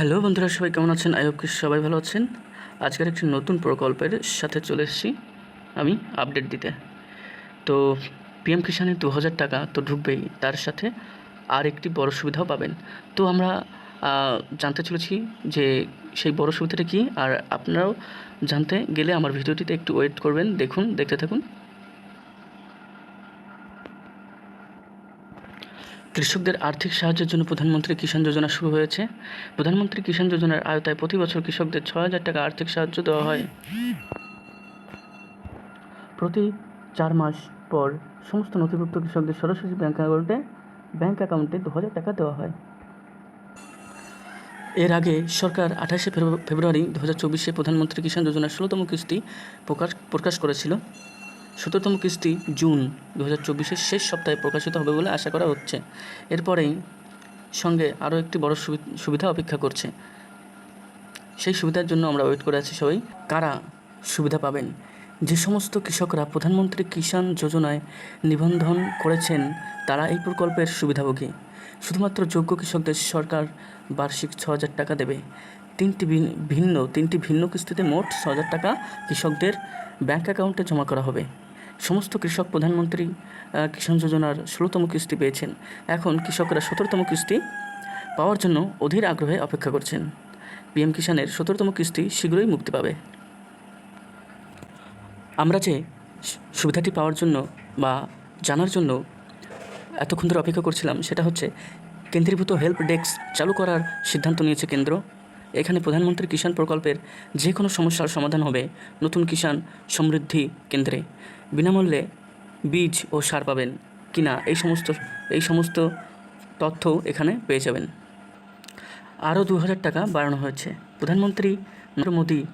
Hello বন্ধুরা, সবাই কেমন আছেন? হোপ সবাই ভালো আছেন। আজকের একটি নতুন প্রকল্পের সাথে চলে এসেছি আমি আপডেট দিতে। তো পিএম কিষাণের দু হাজার টাকা তো ঢুকবেই, তার সাথে আর একটি বড় সুবিধাও পাবেন। তো আমরা জানতে চলেছি যে সেই বড় সুবিধাটা কী, আর আপনারাও জানতে গেলে আমার ভিডিওটিতে একটু ওয়েট করবেন, দেখুন, দেখতে থাকুন। কৃষকদের আর্থিক সাহায্যের জন্য প্রধানমন্ত্রী কিষাণ যোজনা শুরু হয়েছে। প্রধানমন্ত্রী কিষাণ যোজনার আয়তায় প্রতি বছর কৃষকদের ছ হাজার টাকা আর্থিক সাহায্য দেওয়া হয়। প্রতি চার মাস পর সমস্ত নথিভুক্ত কৃষকদের সরাসরি ব্যাংক অ্যাকাউন্টে ব্যাংক অ্যাকাউন্টে দু হাজার টাকা দেওয়া হয়। এর আগে সরকার আঠাশে ফেব্রুয়ারি দু হাজার চব্বিশে প্রধানমন্ত্রী কিষাণ যোজনার ষোলোতম কিস্তি প্রকাশ প্রকাশ করেছিল। সতেরোতম কিস্তি জুন দু হাজার চব্বিশের শেষ সপ্তাহে প্রকাশিত হবে বলে আশা করা হচ্ছে। এরপরেই সঙ্গে আরও একটি বড় সুবি- সুবিধা অপেক্ষা করছে। সেই সুবিধার জন্য আমরা ওয়েট করে আছি সবাই। কারা সুবিধা পাবেন? যে সমস্ত কৃষকরা প্রধানমন্ত্রী কিষাণ যোজনায় নিবন্ধন করেছেন, তারা এই প্রকল্পের সুবিধাভোগী। শুধুমাত্র যোগ্য কৃষকদের সরকার বার্ষিক ছ হাজার টাকা দেবে। তিনটি ভিন্ন তিনটি ভিন্ন কিস্তিতে মোট ছ হাজার টাকা কৃষকদের ব্যাংক অ্যাকাউন্টে জমা করা হবে। সমস্ত কৃষক প্রধানমন্ত্রী কিষাণ যোজনার ষোলোতম কিস্তি পেয়েছেন। এখন কৃষকরা সতেরোতম কিস্তি পাওয়ার জন্য অধীর আগ্রহে অপেক্ষা করছেন। পিএম কিষাণের সতেরোতম কিস্তি শীঘ্রই মুক্তি পাবে। আমরা যে সুবিধাটি পাওয়ার জন্য বা জানার জন্য এতক্ষণ ধরে অপেক্ষা করছিলাম, সেটা হচ্ছে কেন্দ্রীভূত হেল্প ডেস্ক চালু করার সিদ্ধান্ত নিয়েছে কেন্দ্র। এখানে প্রধানমন্ত্রী কিষাণ প্রকল্পের যে কোনো সমস্যার সমাধান হবে নতুন কিষাণ সমৃদ্ধি কেন্দ্রে। বিনামূল্যে বীজ ও সার পাবেন কিনা এই সমস্ত এই সমস্ত তথ্য এখানে পেয়ে যাবেন। আরও দু হাজার টাকা বাড়ানো হয়েছে। প্রধানমন্ত্রী নরেন্দ্র মোদী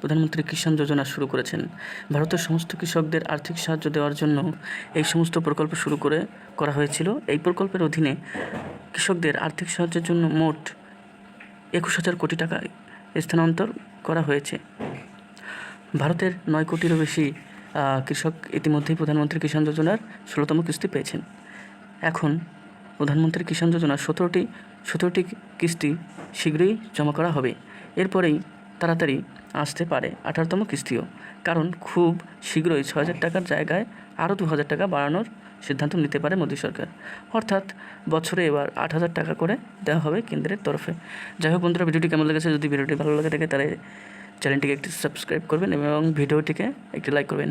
প্রধানমন্ত্রী কিষাণ যোজনা শুরু করেছেন। ভারতের সমস্ত কৃষকদের আর্থিক সাহায্য দেওয়ার জন্য এই সমস্ত প্রকল্প শুরু করে, করা হয়েছিল। এই প্রকল্পের অধীনে কৃষকদের আর্থিক সাহায্যের জন্য মোট একুশ হাজার কোটি টাকা স্থানান্তর করা হয়েছে। ভারতের নয় কোটিরও বেশি কৃষক ইতিমধ্যেই প্রধানমন্ত্রী কিষাণ যোজনার ষোলোতম কিস্তি পেয়েছেন। এখন প্রধানমন্ত্রী কিষাণ যোজনার সতেরোটি সতেরোটি কিস্তি শীঘ্রই জমা করা হবে। এরপরেই তাড়াতাড়ি আসতে পারে আঠারোতম কিস্তিও। কারণ খুব শীঘ্রই ছ হাজার টাকার জায়গায় আরও দু হাজার টাকা বাড়ানোর সিদ্ধান্ত নিতে পারে মোদী সরকার। অর্থাৎ বছরে এবার আট হাজার টাকা করে দেওয়া হবে কেন্দ্রের তরফে। যাই হোক বন্ধুরা, ভিডিওটি কেমন লেগেছে যদি ভিডিওটি ভালো লেগে থাকে তাহলে চ্যানেলটিকে একটি সাবস্ক্রাইব করবেন এবং ভিডিওটিকে একটি লাইক করবেন।